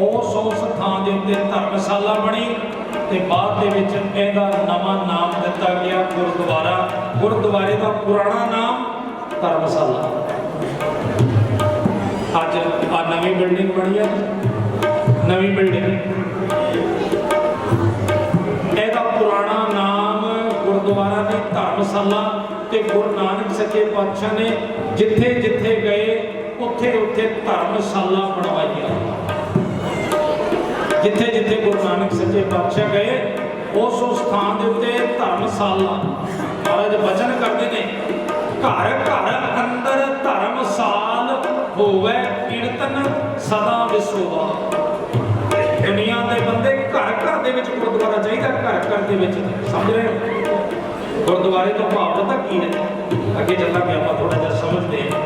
ਉਸ ਉਸ ਥਾਂ ਦੇ ਉੱਤੇ ਧਰਮਸ਼ਾਲਾ ਬਣੀ ਤੇ ਬਾਅਦ ਦੇ ਵਿੱਚ ਇਹਦਾ ਨਵਾਂ ਨਾਮ ਦਿੱਤਾ ਗਿਆ ਗੁਰਦੁਆਰਾ। ਗੁਰਦੁਆਰੇ ਦਾ ਪੁਰਾਣਾ ਨਾਮ ਧਰਮਸ਼ਾਲਾ। ਅੱਜ ਆ ਨਵੀਂ ਬਿਲਡਿੰਗ ਬਣੀ ਹੈ ਨਵੀਂ ਬਿਲਡਿੰਗ। ਇਹਦਾ ਪੁਰਾਣਾ ਨਾਮ ਗੁਰਦੁਆਰਾ ਦੀ ਧਰਮਸ਼ਾਲਾ ਤੇ ਗੁਰੂ ਨਾਨਕ ਸੱਚੇ ਪਾਤਸ਼ਾਹ ਨੇ ਜਿੱਥੇ ਜਿੱਥੇ ਗਏ ਉੱਥੇ ਉੱਥੇ ਧਰਮਸ਼ਾਲਾ ਬਣਵਾਈਆਂ। ਜਿੱਥੇ ਜਿੱਥੇ ਗੁਰੂ ਨਾਨਕ ਸੱਚੇ ਪਾਤਸ਼ਾਹ ਗਏ, ਉਸ ਉਸ ਥਾਂ ਦੇ ਉੱਤੇ ਧਰਮਸ਼ਾਲਾ ਮਹਾਰਾਜ ਬਚਨ ਕਰਦੇ ਨੇ, ਘਰ ਘਰ ਅੰਦਰ ਧਰਮਸਾਲ ਹੋਵੇ, ਕੀਰਤਨ ਸਦਾ ਵਿਸੋਵਾ ਦੁਨੀਆ ਦੇ ਬੰਦੇ ਘਰ ਘਰ ਦੇ ਵਿੱਚ ਗੁਰਦੁਆਰਾ ਚਾਹੀਦਾ, ਘਰ ਘਰ ਦੇ ਵਿੱਚ, ਸਮਝ ਰਹੇ ਹੋ? ਗੁਰਦੁਆਰੇ ਤੋਂ ਭਾਵ ਪਤਾ ਕੀ ਹੈ? ਅੱਗੇ ਚੱਲਾਂਗੇ ਆਪਾਂ ਥੋੜਾ ਜਿਹਾ ਸਮਝਦੇ ਹਾਂ।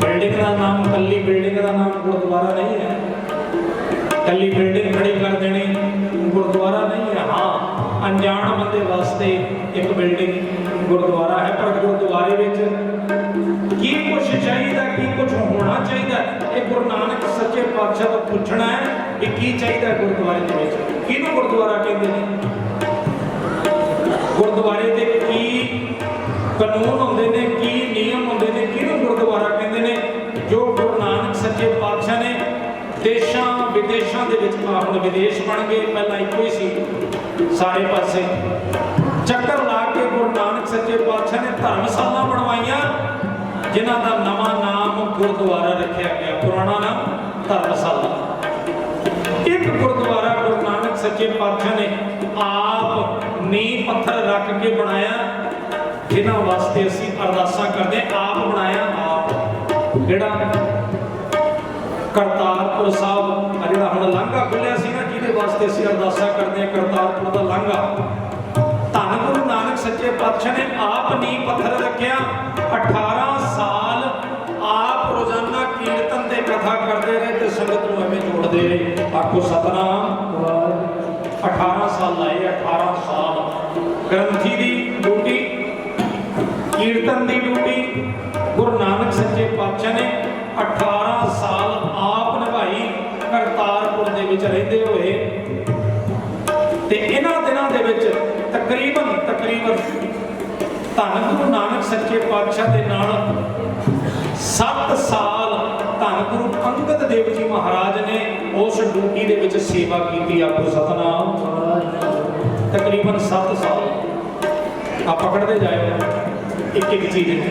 ਬਿਲਡਿੰਗ ਦਾ ਨਾਮ ਕੱਲੀ ਬਿਲਡਿੰਗ ਦਾ ਨਾਮ ਗੁਰਦੁਆਰਾ ਨਹੀਂ ਹੈ। ਕੱਲੀ ਬਿਲਡਿੰਗ ਖੜੀ ਕਰ ਦੇਣੀ। ਗੁਰਦੁਆਰਾ ਨਹੀਂ ਹੈ, ਹਾਂ, ਅਣਜਾਣ ਬੰਦੇ ਵਾਸਤੇ ਇੱਕ ਬਿਲਡਿੰਗ ਗੁਰਦੁਆਰਾ ਹੈ, ਪਰ ਗੁਰਦੁਆਰੇ ਵਿੱਚ ਕੀ ਕੁਝ ਚਾਹੀਦਾ, ਕੀ ਕੁਝ ਹੋਣਾ ਚਾਹੀਦਾ, ਇਹ ਗੁਰੂ ਨਾਨਕ ਸੱਚੇ ਪਾਤਸ਼ਾਹ ਤੋਂ ਪੁੱਛਣਾ ਹੈ ਕਿ ਕੀ ਚਾਹੀਦਾ ਗੁਰਦੁਆਰੇ ਦੇ ਵਿਦੇਸ਼ਾਂ ਦੇ ਹੁਣ ਵਿਦੇਸ਼ ਬਣ ਗਏ ਪਹਿਲਾਂ ਇੱਕੋ ਹੀ ਸੀ, ਸਾਰੇ ਪਾਸੇ। ਚੱਕਰ ਲਾ ਕੇ ਗੁਰੂ ਨਾਨਕ ਸੱਚੇ ਪਾਤਸ਼ਾਹ ਨੇ ਧਰਮਸ਼ਾਲਾ ਬਣਵਾਈਆਂ, ਜਿਨ੍ਹਾਂ ਦਾ ਨਵਾਂ ਨਾਮ ਗੁਰਦੁਆਰਾ ਰੱਖਿਆ ਗਿਆ, ਪੁਰਾਣਾ ਨਾਮ ਧਰਮਸ਼ਾਲਾ। ਇੱਕ ਗੁਰਦੁਆਰਾ ਗੁਰੂ ਨਾਨਕ ਸੱਚੇ ਪਾਤਸ਼ਾਹ ਨੇ ਆਪ ਨੀਂਹ ਪੱਥਰ ਰੱਖ ਕੇ ਬਣਾਇਆ, ਜਿਨ੍ਹਾਂ ਵਾਸਤੇ ਅਸੀਂ ਅਰਦਾਸਾਂ ਕਰਦੇ ਆਪ ਬਣਾਇਆ ਆਪ। ਜਿਹੜਾ ਕਰਤਾਰਪੁਰ ਸਾਹਿਬ। ਆ ਜਿਹੜਾ ਹੁਣ ਲਾਂਘਾ ਖੁੱਲਿਆ ਸੀ ਨਾ, ਜਿਹਦੇ ਵਾਸਤੇ ਅਸੀਂ ਅਰਦਾਸਾਂ ਕਰਦੇ ਹਾਂ, ਕਰਤਾਰਪੁਰ ਦਾ ਲਾਂਘਾ। ਧੰਨ ਗੁਰੂ ਨਾਨਕ ਸੱਚੇ ਪਾਤਸ਼ਾਹ ਨੇ ਆਪ ਨੀਂਹ ਪੱਥਰ ਰੱਖਿਆ। 18 ਸਾਲ ਆਪ ਰੋਜ਼ਾਨਾ ਕੀਰਤਨ ਤੇ ਕਥਾ ਕਰਦੇ ਰਹੇ ਤੇ ਸੰਗਤ ਨੂੰ ਐਵੇਂ ਜੋੜਦੇ ਰਹੇ। ਆਖੋ ਸਤਨਾਮ। ਵਾਹਿਗੁਰੂ। 18 ਸਾਲ ਲਾਏ 18 ਸਾਲ। ਗ੍ਰੰਥੀ ਦੀ ਡਿਊਟੀ, ਕੀਰਤਨ ਦੀ ਡਿਊਟੀ ਗੁਰੂ ਨਾਨਕ ਸੱਚੇ ਪਾਤਸ਼ਾਹ ਨੇ 18 ਸਾਲ ਆਪ ਨਿਭਾਈ ਕਰਤਾਰਪੁਰ ਦੇ ਵਿੱਚ ਰਹਿੰਦੇ ਹੋਏ ਤੇ ਇਹਨਾਂ ਦਿਨਾਂ ਦੇ ਵਿੱਚ ਤਕਰੀਬਨ ਤਕਰੀਬਨ ਧੰਨ ਗੁਰੂ ਨਾਨਕ ਸੱਚੇ ਪਾਤਸ਼ਾਹ ਦੇ ਨਾਲ 7 ਸਾਲ ਧੰਨ ਗੁਰੂ ਅੰਗਦ ਦੇਵ ਜੀ ਮਹਾਰਾਜ ਨੇ ਉਸ ਡਿਊਟੀ ਦੇ ਵਿੱਚ ਸੇਵਾ ਕੀਤੀ ਆਪੋ ਸਤਨਾਮ। ਤਕਰੀਬਨ 7 ਸਾਲ। ਆ ਪਕੜਦੇ ਜਾਇਓ। ਇੱਕ ਇੱਕ ਚੀਜ਼।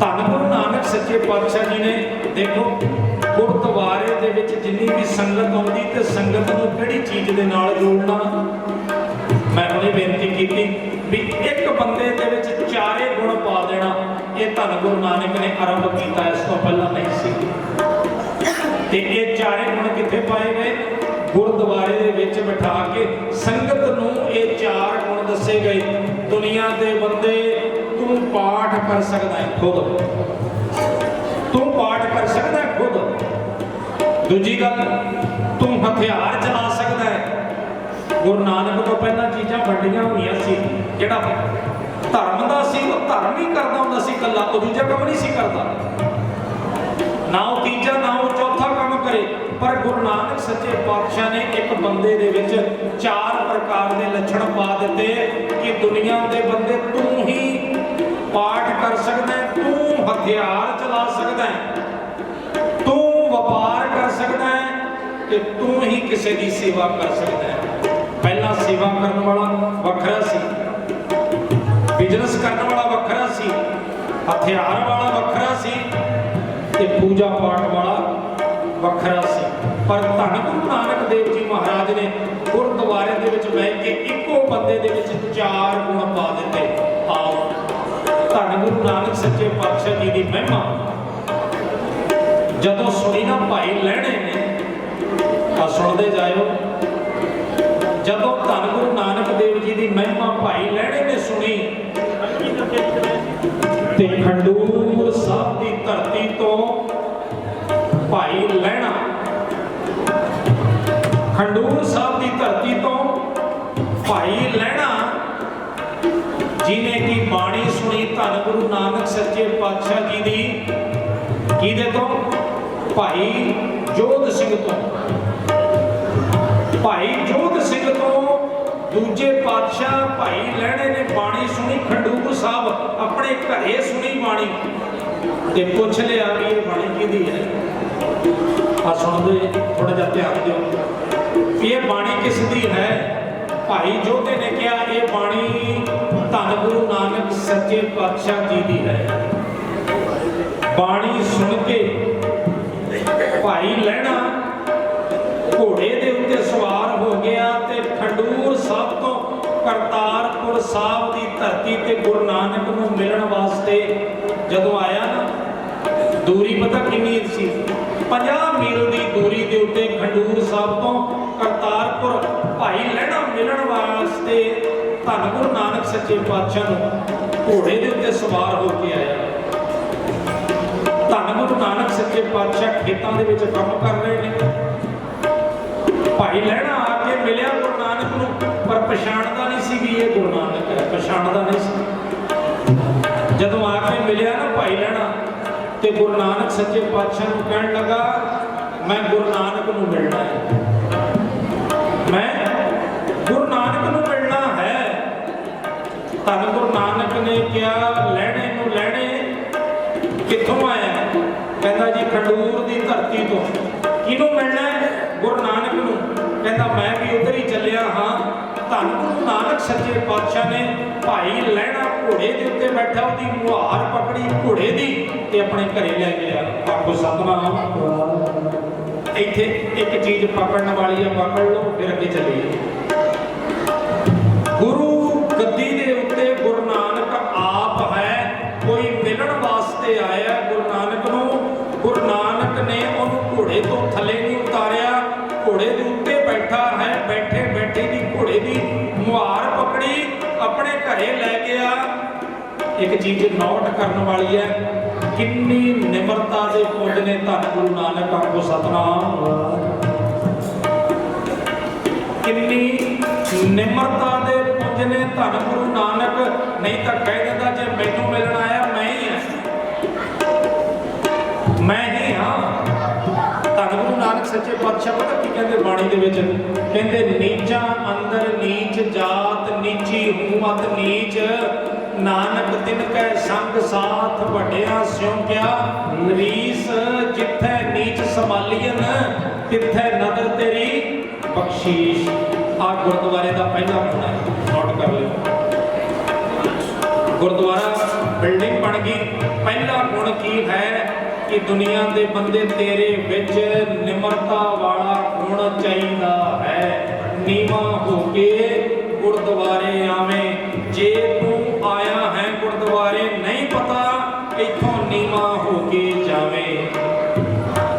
ਧੰਨ ਗੁਰੂ ਨਾਨਕ ਸੱਚੇ ਪਾਤਸ਼ਾਹ ਜੀ ਨੇ ਦੇਖੋ ਗੁਰਦੁਆਰੇ ਦੇ ਵਿੱਚ ਜਿੰਨੀ ਵੀ ਸੰਗਤ ਆਉਂਦੀ ਤੇ ਸੰਗਤ ਨੂੰ ਕਿਹੜੀ ਚੀਜ਼ ਦੇ ਨਾਲ ਜੋੜਨਾ? ਮੈਂ ਹੁਣੇ ਬੇਨਤੀ ਕੀਤੀ ਵੀ ਇੱਕ ਬੰਦੇ ਦੇ ਵਿੱਚ ਚਾਰੇ ਗੁਣ ਪਾ ਦੇਣਾ। ਇਹ ਧੰਨ ਗੁਰੂ ਨਾਨਕ ਨੇ ਆਰੰਭ ਕੀਤਾ, ਇਸ ਤੋਂ ਪਹਿਲਾਂ ਨਹੀਂ ਸੀ। ਤੇ ਇਹ ਚਾਰੇ ਗੁਣ ਕਿੱਥੇ ਪਾਏ ਗਏ? ਗੁਰਦੁਆਰੇ ਦੇ ਵਿੱਚ ਬਿਠਾ ਕੇ ਸੰਗਤ ਨੂੰ ਇਹ ਚਾਰ ਗੁਣ ਦੱਸੇ ਗਏ। ਦੁਨੀਆ ਦੇ ਬੰਦੇ ਤੂੰ ਪਾਠ ਕਰ ਸਕਦਾ ਹੈ, ਖੁਦ। ਤੂੰ ਦੂਜੀ ਗੱਲ, ਤੂੰ ਹਥਿਆਰ ਚਲਾ ਸਕਦਾ ਹੈ। ਗੁਰੂ ਨਾਨਕ ਤੋਂ ਪਹਿਲਾਂ ਚੀਜ਼ਾਂ ਵੱਡੀਆਂ ਹੋਈਆਂ ਸੀ। ਜਿਹੜਾ ਧਰਮ ਦਾ ਸੀ, ਉਹ ਧਰਮ ਹੀ ਕਰਦਾ ਹੁੰਦਾ ਸੀ ਕੱਲਾ ਉਹ ਦੂਜਾ ਕੰਮ ਨਹੀਂ ਸੀ ਕਰਦਾ। ਨਾ ਉਹ ਤੀਜਾ, ਨਾ ਉਹ ਚੌਥਾ ਕੰਮ ਕਰੇ। ਪਰ ਗੁਰੂ ਨਾਨਕ ਸੱਚੇ ਪਾਤਸ਼ਾਹ ਨੇ ਇੱਕ ਬੰਦੇ ਦੇ ਵਿੱਚ ਚਾਰ ਪ੍ਰਕਾਰ ਦੇ ਲੱਛਣ ਪਾ ਦਿੱਤੇ ਕਿ ਦੁਨੀਆ ਦੇ ਬੰਦੇ ਤੂੰ ਹੀ ਪਾਠ ਕਰ ਸਕਦਾ ਤੂੰ ਹਥਿਆਰ ਚਲਾ ਸਕਦਾ ਹੈ। ਹੈ ਤੂੰ ਹੀ ਕਿਸੇ ਦੀ ਸੇਵਾ ਕਰ ਸਕਦਾ ਹੈ। ਪਹਿਲਾਂ ਸੇਵਾ ਕਰਨ ਵਾਲਾ ਵੱਖਰਾ ਸੀ। ਬਿਜ਼ਨਸ ਕਰਨ ਵਾਲਾ ਵੱਖਰਾ ਸੀ। ਹਥਿਆਰ ਵਾਲਾ ਵੱਖਰਾ ਸੀ। ਤੇ ਪੂਜਾ ਪਾਠ ਵਾਲਾ ਵੱਖਰਾ ਸੀ। ਪਰ ਧੰਨ ਗੁਰੂ ਨਾਨਕ ਦੇਵ ਜੀ ਮਹਾਰਾਜ ਨੇ ਗੁਰਦੁਆਰੇ ਦੇ ਵਿੱਚ ਬਹਿ ਕੇ ਇੱਕੋ ਬੰਦੇ ਦੇ ਵਿੱਚ ਚਾਰ ਗੁਣ ਪਾ ਦਿੱਤੇ। ਆਓ। ਧੰਨ ਗੁਰੂ ਨਾਨਕ ਸੱਚੇ ਪਾਤਸ਼ਾਹ ਜੀ ਦੀ ਮਹਿਮਾ। ਜਦੋਂ ਸੁਣੀ ਨਾ ਭਾਈ ਲੈਣੇ ਸੁਣਦੇ ਜਾਇਓ। ਜਦੋਂ ਧੰਨ ਗੁਰੂ ਨਾਨਕ ਦੇਵ ਜੀ ਦੀ ਮਹਿਮਾ ਭਾਈ ਲੈਣੇ ਨੇ ਸੁਣੀ ਤੇ ਖੰਡੂਰ ਸਾਹਿਬ ਦੀ ਧਰਤੀ ਤੋਂ ਭਾਈ ਲੈਣਾ ਖੰਡੂਰ ਸਾਹਿਬ ਦੀ ਧਰਤੀ ਤੋਂ ਭਾਈ ਲੈਣਾ ਜਿਨੇ ਕੀ ਬਾਣੀ ਸੁਣੀ ਧੰਨ ਗੁਰੂ ਨਾਨਕ ਸੱਚੇ ਪਾਤਸ਼ਾਹ ਜੀ ਦੀ, ਕਿਹਦੇ ਤੋਂ? ਭਾਈ ਜੋਧ ਸਿੰਘ ਤੋਂ। ਭਾਈ ਜੋਧ ਸਿੰਘ ਤੋਂ ਦੂਜੇ ਪਾਤਸ਼ਾਹ ਭਾਈ ਲਹਿਣੇ ਨੇ ਬਾਣੀ ਸੁਣੀ, ਖੰਡੂਰ ਸਾਹਿਬ ਆਪਣੇ ਘਰੇ ਸੁਣੀ ਬਾਣੀ। ਤੇ ਪੁੱਛ ਲਿਆ ਵੀ ਇਹ ਬਾਣੀ ਕਿਹਦੀ ਹੈ? ਆ ਸੁਣਦੇ ਥੋੜਾ ਜਿਹਾ ਧਿਆਨ ਦਿਓ। ਇਹ ਬਾਣੀ ਕਿਸ ਦੀ ਹੈ? ਭਾਈ ਜੋਧੇ ਨੇ ਕਿਹਾ, ਇਹ ਬਾਣੀ ਧੰਨ ਗੁਰੂ ਨਾਨਕ ਸੱਚੇ ਪਾਤਸ਼ਾਹ ਜੀ ਦੀ ਹੈ। ਬਾਣੀ ਸੁਣ ਕੇ ਭਾਈ ਲਹਿਣਾ ਘੋੜੇ ਦੇ ਉੱਤੇ ਸਵਾਰ ਹੋ ਗਿਆ ਤੇ ਖੰਡੂਰ ਸਾਹਿਬ ਤੋਂ ਕਰਤਾਰਪੁਰ ਸਾਹਿਬ ਦੀ ਧਰਤੀ ਤੇ ਗੁਰੂ ਨਾਨਕ ਨੂੰ ਮਿਲਣ ਵਾਸਤੇ ਜਦੋਂ ਆਇਆ ਨਾ, ਦੂਰੀ ਪਤਾ ਕਿੰਨੀ ਸੀ? 50 ਮੀਲ ਦੀ ਦੂਰੀ ਦੇ ਉੱਤੇ ਖੰਡੂਰ ਸਾਹਿਬ ਤੋਂ ਕਰਤਾਰਪੁਰ ਭਾਈ ਲਹਿਣਾ ਮਿਲਣ ਵਾਸਤੇ ਧੰਨ ਗੁਰੂ ਨਾਨਕ ਸੱਚੇ ਪਾਤਸ਼ਾਹ ਨੂੰ ਘੋੜੇ ਦੇ ਉੱਤੇ ਸਵਾਰ ਹੋ ਕੇ ਆਇਆ। ਧੰਨ ਗੁਰੂ ਨਾਨਕ ਸੱਚੇ ਪਾਤਸ਼ਾਹ ਖੇਤਾਂ ਦੇ ਵਿੱਚ ਕੰਮ ਕਰ ਰਹੇ ਨੇ। ਭਾਈ ਲਹਿਣਾ ਆ ਕੇ ਮਿਲਿਆ ਗੁਰੂ ਨਾਨਕ ਨੂੰ, ਪਰ ਪਛਾਣਦਾ ਨਹੀਂ ਸੀ ਵੀ ਇਹ ਗੁਰੂ ਨਾਨਕ ਹੈ, ਪਛਾਣਦਾ ਨਹੀਂ ਸੀ। ਜਦੋਂ ਆ ਕੇ ਮਿਲਿਆ ਨਾ ਭਾਈ ਲਹਿਣਾ, ਤੇ ਗੁਰੂ ਨਾਨਕ ਸੱਚੇ ਪਾਤਸ਼ਾਹ ਨੂੰ ਕਹਿਣ ਲੱਗਾ, ਮੈਂ ਗੁਰੂ ਨਾਨਕ ਨੂੰ ਮਿਲਣਾ ਹੈ। ਮੈਂ ਗੁਰੂ ਨਾਨਕ ਨੂੰ ਮਿਲਣਾ ਹੈ। ਧੰਨ ਗੁਰੂ ਨਾਨਕ ਨੇ ਕਿਹਾ ਲੈਣੇ ਨੂੰ ਲੈਣੇ ਕਿੱਥੋਂ ਆਇਆ? ਕਹਿੰਦਾ ਜੀ, ਖੰਡੂਰ ਦੀ ਸੱਚੇ ਪਾਤਸ਼ਾਹ ਨੇ ਭਾਈ ਲੈਣਾ ਘੋੜੇ ਦੇ ਉੱਤੇ ਬੈਠਾ, ਉਹਦੀ ਮੁਹਾਰ ਪਕੜੀ ਘੋੜੇ ਦੀ ਤੇ ਆਪਣੇ ਘਰੇ ਲੈ ਗਿਆ। ਆਖੋ ਸਤਨਾਮ। ਇੱਥੇ ਇੱਕ ਚੀਜ਼ ਪਕੜਨ ਵਾਲੀ ਆ, ਪਕੜ ਲਓ, ਫਿਰ ਅੱਗੇ ਚੱਲੀਏ। ਗੁਰੂ ਗੱਦੀ ਦੇ ਉੱਤੇ ਗੁਰੂ ਨਾਨਕ ਆਪ ਹੈ, ਕੋਈ ਮਿਲਣ ਵਾਸਤੇ ਆਇਆ। ਗੁਰੂ ਨਾਨਕ ਨੂੰ, ਗੁਰੂ ਨਾਨਕ ਨੇ ਉਹਨੂੰ ਘੋੜੇ ਤੋਂ ਥੱਲੇ ਨਹੀਂ ਉਤਾਰਿਆ। ਘੋੜੇ ਦੇ ਉੱਤੇ ਬੈਠਾ ਹੈ ਬੈਠੇ ਬੈਠੇ ਦੀ ਘੋੜੇ ਦੀ ਇੱਕ ਚੀਜ਼ ਨੋਟ ਕਰਨ ਵਾਲੀ ਹੈ, ਕਿੰਨੀ ਨਿਮਰਤਾ ਦੇ ਪੁੰਜ ਨੇ ਧੰਨ ਗੁਰੂ ਨਾਨਕ ਆਪੋ ਸਤਨਾਮ। ਕਿੰਨੀ ਨਿਮਰਤਾ ਦੇ ਪੁੰਜ ਨੇ ਧੰਨ ਗੁਰੂ ਨਾਨਕ, ਨਹੀਂ ਤਾਂ ਕਹਿ ਦਿੰਦਾ ਜੇ ਮੈਨੂੰ ਮਿਲਣ ਆਇਆ, ਮੈਂ ਹੀ ਹਾਂ ਮੈਂ ਹੀ ਹਾਂ। ਧੰਨ ਗੁਰੂ ਨਾਨਕ ਸੱਚੇ ਪਾਤਸ਼ਾਹ, ਪਤਾ ਕੀ ਕਹਿੰਦੇ ਬਾਣੀ ਦੇ ਵਿੱਚ? ਕਹਿੰਦੇ, ਨੀਚਾਂ ਅੰਦਰ ਨੀਚ ਜਾਤ, ਨੀਚੀ ਹੂਮਤ ਨੀਚ ਨਾਨਕ ਤਿਨ ਕੈ ਸੰਗ ਸਾਥ ਵੱਡਿਆ ਸਿਉ ਕਿਆ? ਰੀਸ ਜਿੱਥੈ ਨੀਚ ਸੰਭਾਲੀਨ ਤਿੱਥੈ ਨਦਰ ਤੇਰੀ ਬਖਸ਼ੀਸ਼। ਆ ਗੁਰਦੁਆਰੇ ਦਾ ਪਹਿਲਾ ਗੁਣ ਨੋਟ ਕਰ ਲਿਓ। ਗੁਰਦੁਆਰਾ ਬਿਲਡਿੰਗ ਬਣ ਗਈ। ਪਹਿਲਾ ਗੁਣ ਕੀ ਹੈ ਕਿ ਦੁਨੀਆ ਦੇ ਬੰਦੇ ਤੇਰੇ ਵਿੱਚ ਨਿਮਰਤਾ ਵਾਲਾ ਗੁਣ ਚਾਹੀਦਾ ਹੈ। ਨੀਵਾ ਹੋ ਕੇ ਗੁਰਦੁਆਰੇ ਆਵੇਂ। ਜੇ ਤੂੰ ਆਇਆ ਹੈ ਗੁਰਦੁਆਰੇ, ਨਹੀਂ ਪਤਾ ਇੱਥੋਂ ਨੀਵਾ ਹੋ ਕੇ ਜਾਵੇਂ।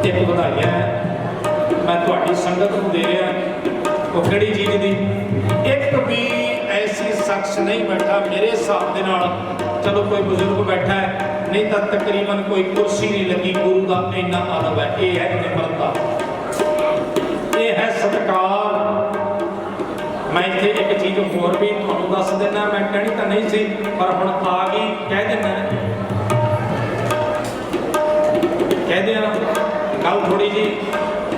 ਇੱਕ ਵਧਾਈਆਂ ਮੈਂ ਤੁਹਾਡੀ ਸੰਗਤ ਨੂੰ ਦੇ ਰਿਹਾ। ਉਹ ਕਿਹੜੀ ਚੀਜ਼ ਦੀ? ਇੱਕ ਵੀ ਐਸੀ ਸ਼ਖਸ ਨਹੀਂ ਬੈਠਾ ਮੇਰੇ ਹਿਸਾਬ ਦੇ ਨਾਲ। ਚਲੋ ਕੋਈ ਬਜ਼ੁਰਗ ਬੈਠਾ ਹੈ, ਨਹੀਂ ਤਾਂ ਤਕਰੀਬਨ ਕੋਈ ਕੁਰਸੀ ਨਹੀਂ ਲੱਗੀ, ਗੁਰੂ ਦਾ ਇੰਨਾ ਅਦਬ ਹੈ। ਇਹ ਹੈ ਨਿਮਰਤਾ। ਇਹ ਹੈ ਸਤਕਾਰ। ਮੈਂ ਇੱਥੇ ਇੱਕ ਚੀਜ਼ ਹੋਰ ਵੀ ਤੁਹਾਨੂੰ ਦੱਸ ਦਿੰਦਾ, ਮੈਂ ਕਹਿਣੀ ਤਾਂ ਨਹੀਂ ਸੀ, ਪਰ ਹੁਣ ਆ ਗਈ, ਕਹਿ ਦਿੰਦਾ। ਕਹਿ ਦਿਆਂ, ਗੱਲ ਥੋੜੀ ਜੀ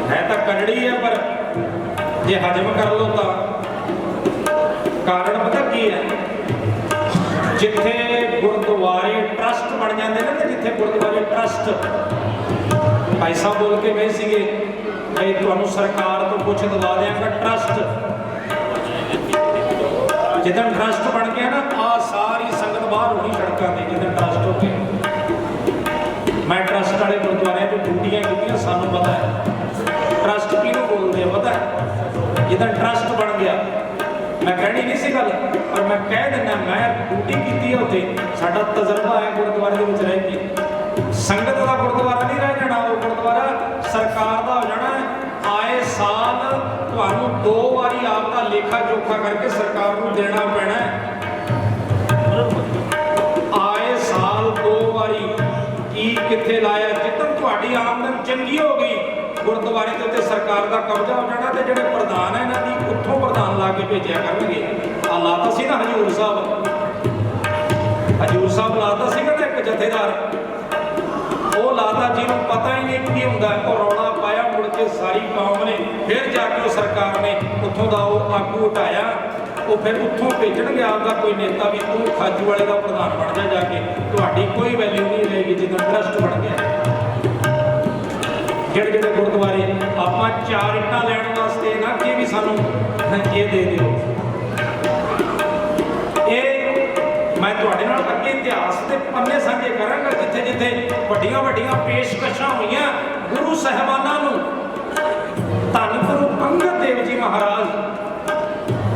ਹੈ ਤਾਂ ਕਰੜੀ ਹੈ ਪਰ ਜੇ ਹਜਮ ਕਰ ਲਓ ਤਾਂ। ਕਾਰਨ ਪਤਾ ਕੀ ਹੈ? ਜਿੱਥੇ ਗੁਰਦੁਆਰੇ ਟਰਸਟ ਬਣ ਜਾਂਦੇ ਨੇ ਨਾ, ਜਿੱਥੇ ਗੁਰਦੁਆਰੇ ਟਰਸਟ ਭਾਈ ਸਾਹਿਬ ਬੋਲ ਕੇ ਗਏ ਸੀਗੇ ਭਈ ਤੁਹਾਨੂੰ ਸਰਕਾਰ ਤੋਂ ਕੁਝ ਦਵਾ ਦਿਆਂਗਾ ਟਰਸਟ ਜਦੋਂ ਟਰਸਟ ਬਣ ਗਿਆ ਨਾ ਆ ਸਾਰੀ ਸੰਗਤ ਬਾਹਰ ਹੋਣੀ ਸੜਕਾਂ ਤੇ ਜਦੋਂ ਟਰਸਟ ਹੋ ਗਿਆ। ਮੈਂ ਟਰਸਟ ਵਾਲੇ ਗੁਰਦੁਆਰਿਆਂ 'ਚ ਡਿਊਟੀਆਂ ਕੀਤੀਆਂ, ਸਾਨੂੰ ਪਤਾ ਹੈ। ਟਰਸਟ ਕਿਹਨੂੰ ਬੋਲਦੇ ਆ, ਪਤਾ ਹੈ? ਜਦੋਂ ਟਰਸਟ ਬਣ ਗਿਆ, ਮੈਂ ਕਹਿਣੀ ਨਹੀਂ ਸੀ ਗੱਲ, ਪਰ ਮੈਂ ਕਹਿ ਦਿੰਦਾ, ਮੈਂ ਡਿਊਟੀ ਕੀਤੀ ਹੈ ਉੱਥੇ, ਸਾਡਾ ਤਜਰਬਾ ਹੈ ਗੁਰਦੁਆਰੇ ਦੇ ਵਿੱਚ ਰਹਿ ਕੇ। ਸੰਗਤ ਦਾ ਗੁਰਦੁਆਰਾ ਨਹੀਂ ਰਹਿ ਜਾਣਾ, ਉਹ ਗੁਰਦੁਆਰਾ ਸਰਕਾਰ ਦਾ ਹੋ ਜਾਣਾ ਆਪ ਜੋਖਾ ਕਰਕੇ ਸਰਕਾਰ ਨੂੰ ਦੇਣਾ ਪੈਣਾ ਆਏ ਸਾਲ ਦੋ ਵਾਰੀ ਕੀ ਕਿੱਥੇ ਲਾਇਆ? ਜਿੱਦਣ ਤੁਹਾਡੀ ਆਮਦਨ ਚੰਗੀ ਹੋ ਗਈ, ਗੁਰਦੁਆਰੇ ਦੇ ਉੱਤੇ ਸਰਕਾਰ ਦਾ ਕਬਜ਼ਾ ਹੋ ਜਾਣਾ ਤੇ ਜਿਹੜੇ ਪ੍ਰਧਾਨ ਹੈ ਇਹਨਾਂ ਦੀ ਉੱਥੋਂ ਪ੍ਰਧਾਨ ਲਾ ਕੇ ਭੇਜਿਆ ਕਰਨਗੇ। ਆ ਲਾਤਾ ਸੀ ਨਾ ਹਜੂਰ ਸਾਹਿਬ। ਹਜੂਰ ਸਾਹਿਬ ਲਾਤਾ ਸੀਗਾ ਨਾ ਇੱਕ ਜਥੇਦਾਰ। ਉਹ ਲਾਤਾ ਜੀ ਨੂੰ ਪਤਾ ਹੀ ਨਹੀਂ ਕੀ ਹੁੰਦਾ ਉਹ ਕੇ ਸਾਰੀ ਕੌਮ ਨੇ, ਫਿਰ ਜਾ ਕੇ ਉਹ ਸਰਕਾਰ ਨੇ ਉੱਥੋਂ ਦਾ ਉਹ ਆਗੂ ਉਠਾਇਆ, ਉਹ ਫਿਰ ਉੱਥੋਂ ਭੇਜਣ ਗਿਆ ਆਪਦਾ ਕੋਈ ਨੇਤਾ ਵੀ, ਤੂੰ ਖਾਜੂ ਵਾਲੇ ਦਾ ਪ੍ਰਧਾਨ ਬਣ ਜਾ ਜਾ ਕੇ, ਤੁਹਾਡੀ ਕੋਈ ਵੈਲਿਊ ਨਹੀਂ ਰਹੇਗੀ ਜਦੋਂ ਟਰਸਟ ਬਣ ਗਿਆ। ਜਿਹੜੇ ਜਿਹੜੇ ਗੁਰਦੁਆਰੇ, ਆਪਾਂ ਚਾਰ ਇੱਟਾਂ ਲੈਣ ਵਾਸਤੇ ਨਾ ਕਿ ਵੀ ਸਾਨੂੰ ਇਹ ਦੇ ਦਿਓ। ਇਹ ਮੈਂ ਤੁਹਾਡੇ ਨਾਲ ਅੱਗੇ ਇਤਿਹਾਸ ਦੇ ਪੰਨੇ ਸਾਂਝੇ ਕਰਾਂਗਾ ਜਿੱਥੇ ਜਿੱਥੇ ਵੱਡੀਆਂ ਵੱਡੀਆਂ ਪੇਸ਼ਕਸ਼ਾਂ ਹੋਈਆਂ ਗੁਰੂ ਸਾਹਿਬਾਨਾਂ ਨੂੰ।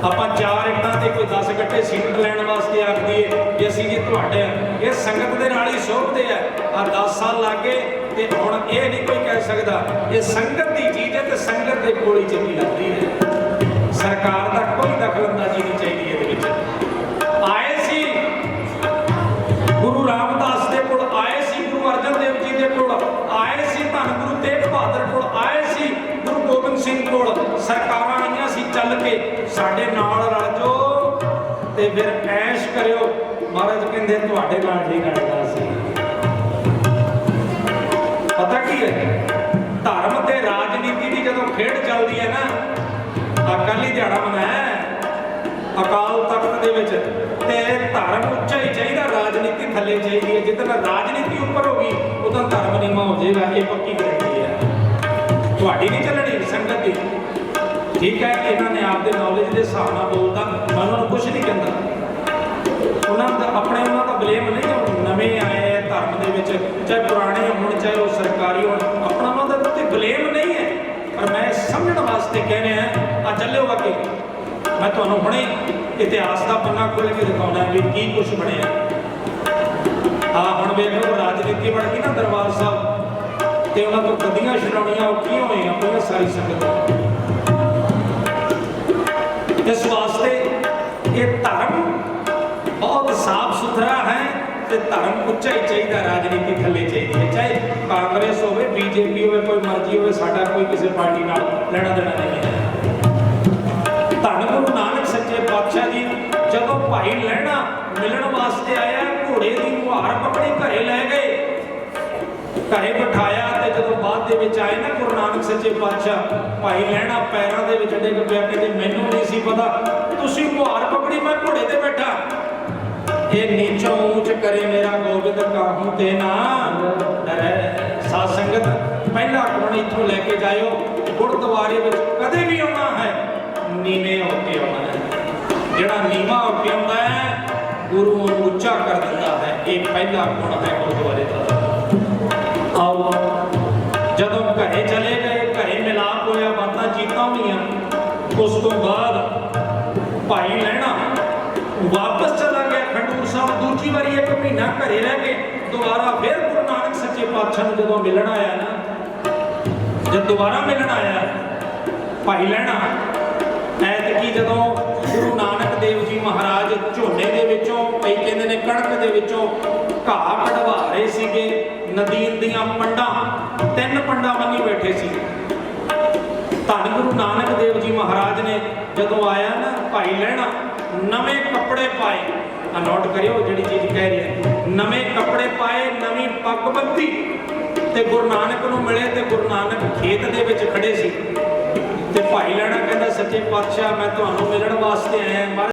ਆਪਾਂ ਚਾਰ ਇੱਟਾਂ ਤੇ ਕੋਈ 10 ਗੱਟੇ ਸੀਟ ਲੈਣ ਵਾਸਤੇ ਆਖਦੀ ਏ ਕਿ ਅਸੀਂ ਜੀ ਤੁਹਾਡੇ ਇਹ ਸੰਗਤ ਦੇ ਨਾਲ ਹੀ ਸੋਭਦੇ ਆ। ਆ 10 ਸਾਲ ਲੱਗੇ ਤੇ ਹੁਣ ਇਹ ਨਹੀਂ ਕੋਈ ਕਹਿ ਸਕਦਾ। ਇਹ ਸੰਗਤ ਦੀ ਚੀਜ਼ ਹੈ ਤੇ ਸੰਗਤ ਦੇ ਕੋਲ ਹੀ ਚੰਗੀ ਲੱਗਦੀ ਹੈ। ਸਰਕਾਰ ਫਿਰ ਐਸ਼ ਕਰਿਓ। ਮਹਾਰਾਜ ਕਹਿੰਦੇ, ਤੁਹਾਡੇ ਨਾਲ ਨਹੀਂ ਰਲਦਾ ਸੀ। ਪਤਾ ਕੀ ਹੈ? ਧਰਮ ਤੇ ਰਾਜਨੀਤੀ ਦੀ ਜਦੋਂ ਖੇਡ ਚੱਲਦੀ ਹੈ ਨਾ ਅਕਾਲੀ ਦਿਹਾੜਾ ਮਨਾਇਆ ਅਕਾਲ ਤਖਤ ਦੇ ਵਿੱਚ। ਤੇ ਧਰਮ ਉੱਚਾ ਹੀ ਚਾਹੀਦਾ, ਰਾਜਨੀਤੀ ਥੱਲੇ ਚਾਹੀਦੀ ਹੈ। ਜਿੱਦਣ ਰਾਜਨੀਤੀ ਉੱਪਰ ਹੋ ਗਈ, ਉਦੋਂ ਧਰਮ ਨੀਵਾਂ ਹੋ ਜਾਏਗਾ ਇਹ ਪੱਕੀ ਗਰੰਟੀ ਹੈ। ਤੁਹਾਡੀ ਨਹੀਂ ਚੱਲਣੀ, ਸੰਗਤ ਦੀ। ਠੀਕ ਹੈ ਇਹਨਾਂ ਨੇ ਆਪਦੇ ਨੌਲੇਜ ਦੇ ਹਿਸਾਬ ਨਾਲ ਬੋਲਦਾ ਮੈਂ ਉਹਨਾਂ ਨੂੰ ਕੁਝ ਨਹੀਂ ਕਹਿੰਦਾ। ਉਹਨਾਂ ਦਾ, ਆਪਣੇ ਉਹਨਾਂ ਦਾ ਬਲੇਮ ਨਹੀਂ ਜੋ ਨਵੇਂ ਆਏ ਆ ਧਰਮ ਦੇ ਵਿੱਚ, ਚਾਹੇ ਪੁਰਾਣੇ ਹੋਣ, ਚਾਹੇ ਉਹ ਸਰਕਾਰੀ ਹੋਣ, ਆਪਣਾ ਉਹਨਾਂ ਦੇ ਉੱਤੇ ਬਲੇਮ ਨਹੀਂ ਹੈ। ਪਰ ਮੈਂ ਸਮਝਣ ਵਾਸਤੇ ਕਹਿ ਰਿਹਾ ਆ ਚੱਲਿਓ ਅੱਗੇ ਮੈਂ ਤੁਹਾਨੂੰ ਹੁਣੇ ਇਤਿਹਾਸ ਦਾ ਪੰਨਾ ਖੋਲ੍ਹ ਕੇ ਦਿਖਾਉਣਾ ਵੀ ਕੀ ਕੁਝ ਬਣਿਆ। ਆ ਹੁਣ ਵੇਖ ਲਓ ਰਾਜਨੀਤੀ ਬਣ ਗਈ ਨਾ ਦਰਬਾਰ ਸਾਹਿਬ, ਤੇ ਉਹਨਾਂ ਤੋਂ ਗੱਦੀਆਂ ਛਡਾਉਣੀਆਂ ਔਖੀਆਂ ਹੋਈਆਂ ਪਈਆਂ ਸਾਰੀ ਸੰਗਤ। ਇਸ ਵਾਸਤੇ ਇਹ ਧਰਮ ਬਹੁਤ ਸਾਫ਼ ਸੁਥਰਾ ਹੈ ਤੇ ਧਰਮ ਉੱਚਾ ਹੀ ਚਾਹੀਦਾ, ਰਾਜਨੀਤੀ ਥੱਲੇ ਚਾਹੀਦੀ ਹੈ। ਚਾਹੇ ਕਾਂਗਰਸ ਹੋਵੇ, ਬੀਜੇਪੀ ਹੋਵੇ, ਕੋਈ ਮਰਜ਼ੀ ਹੋਵੇ, ਸਾਡਾ ਕੋਈ ਕਿਸੇ ਪਾਰਟੀ ਨਾਲ ਲੈਣਾ ਦੇਣਾ ਨਹੀਂ ਹੈ। ਧੰਨ ਗੁਰੂ ਨਾਨਕ ਸੱਚੇ ਪਾਤਸ਼ਾਹ ਜੀ ਜਦੋਂ ਭਾਈ ਲਹਿਣਾ ਮਿਲਣ ਵਾਸਤੇ ਆਇਆ, ਘੋੜੇ ਦੀ ਮੁਹਾਰ ਆਪਣੇ ਘਰੇ ਲੈ ਗਏ। ਘਰੇ ਬਿਠਾਇਆ ਜਦੋਂ ਬਾਅਦ ਦੇ ਵਿੱਚ ਆਏ ਨਾ ਗੁਰੂ ਨਾਨਕ ਸੱਚੇ ਪਾਤਸ਼ਾਹ, ਭਾਈ ਲਹਿਣਾ ਪੈਰਾਂ ਦੇ ਵਿੱਚ ਡਿੱਗ ਪਿਆ, ਕਹਿੰਦੇ ਮੈਨੂੰ ਨਹੀਂ ਸੀ ਪਤਾ, ਤੁਸੀਂ ਮੁਹਾਰ ਪਕੜੀ, ਮੈਂ ਘੋੜੇ ਤੇ ਬੈਠਾ। ਇਹ ਨੀਚੋਂ ਉੱਚ ਕਰੇ ਮੇਰਾ ਗੋਬਿੰਦ, ਕਾਹੂ ਤੇ ਨਾ ਸਾਧ ਸੰਗਤ, ਪਹਿਲਾ ਗੁਣ ਇੱਥੋਂ ਲੈ ਕੇ ਜਾਇਓ, ਗੁਰਦੁਆਰੇ ਵਿੱਚ ਕਦੇ ਵੀ ਆਉਣਾ ਹੈ, ਨੀਵੇਂ ਹੋ ਕੇ ਆਉਣਾ ਹੈ। ਜਿਹੜਾ ਨੀਵਾਂ ਹੋ ਕੇ ਆਉਂਦਾ ਹੈ, ਗੁਰੂ ਉਹਨੂੰ ਉੱਚਾ ਕਰ ਦਿੰਦਾ ਹੈ, ਇਹ ਪਹਿਲਾ ਗੁਣ ਹੈ ਘਰੇ ਚਲੇ ਗਏ, ਘਰੇ ਮਿਲਾਪ ਹੋਇਆ, ਬਾਤਾਂ ਚੀਤਾਂ ਹੋਈਆਂ। ਉਸ ਤੋਂ ਬਾਅਦ ਭਾਈ ਲੈਣਾ ਵਾਪਸ ਚਲਾ ਗਿਆ ਖੰਡੂਰ ਸਾਹਿਬ। ਦੂਜੀ ਵਾਰੀ ਇੱਕ ਮਹੀਨਾ ਘਰੇ ਰਹਿ ਕੇ ਦੁਬਾਰਾ ਫਿਰ ਗੁਰੂ ਨਾਨਕ ਸੱਚੇ ਪਾਤਸ਼ਾਹ ਨੂੰ ਜਦੋਂ ਮਿਲਣ ਆਇਆ ਨਾ, ਜਦ ਦੁਬਾਰਾ ਮਿਲਣ ਆਇਆ, ਭਾਈ ਲੈਣਾ ਐਤਕੀ ਜਦੋਂ ਗੁਰੂ ਨਾਨਕ ਦੇਵ ਜੀ ਮਹਾਰਾਜ ਝੋਨੇ ਦੇ ਵਿੱਚੋਂ ਕਈ ਕਹਿੰਦੇ ਨੇ ਕਣਕ ਦੇ ਵਿੱਚੋਂ ਘਾਹ ਕਢਵਾ ਰਹੇ ਸੀਗੇ, ਨਦੀਨ ਦੀਆਂ ਪੰਡਾਂ, ਤਿੰਨ ਪੰਡਾਂ ਬੰਨੀ ਬੈਠੇ ਸੀ। ਧੰਨ ਗੁਰੂ ਨਾਨਕ ਦੇਵ ਜੀ ਮਹਾਰਾਜ ਨੇ ਜਦੋਂ ਆਇਆ ਨਾ ਭਾਈ ਲੈਣਾ ਨਵੇਂ ਕੱਪੜੇ ਪਾਏ। ਆ ਨੋਟ ਕਰਿਓ ਜਿਹੜੀ ਚੀਜ਼ ਕਹਿ ਰਿਹਾ ਨਵੇਂ ਕੱਪੜੇ ਪਾਏ, ਨਵੀਂ ਪੱਗ ਬੰਨ੍ਹੀ। ਤੇ ਗੁਰੂ ਨਾਨਕ ਨੂੰ ਮਿਲੇ ਤੇ ਗੁਰੂ ਨਾਨਕ ਖੇਤ ਦੇ ਵਿੱਚ ਖੜੇ ਸੀ। ਤੇ ਭਾਈ ਲੈਣਾ ਕਹਿੰਦਾ, ਸੱਚੇ ਪਾਤਸ਼ਾਹ, ਮੈਂ ਤੁਹਾਨੂੰ ਮਿਲਣ ਵਾਸਤੇ ਆਇਆ ਮਹਾਰਾਜ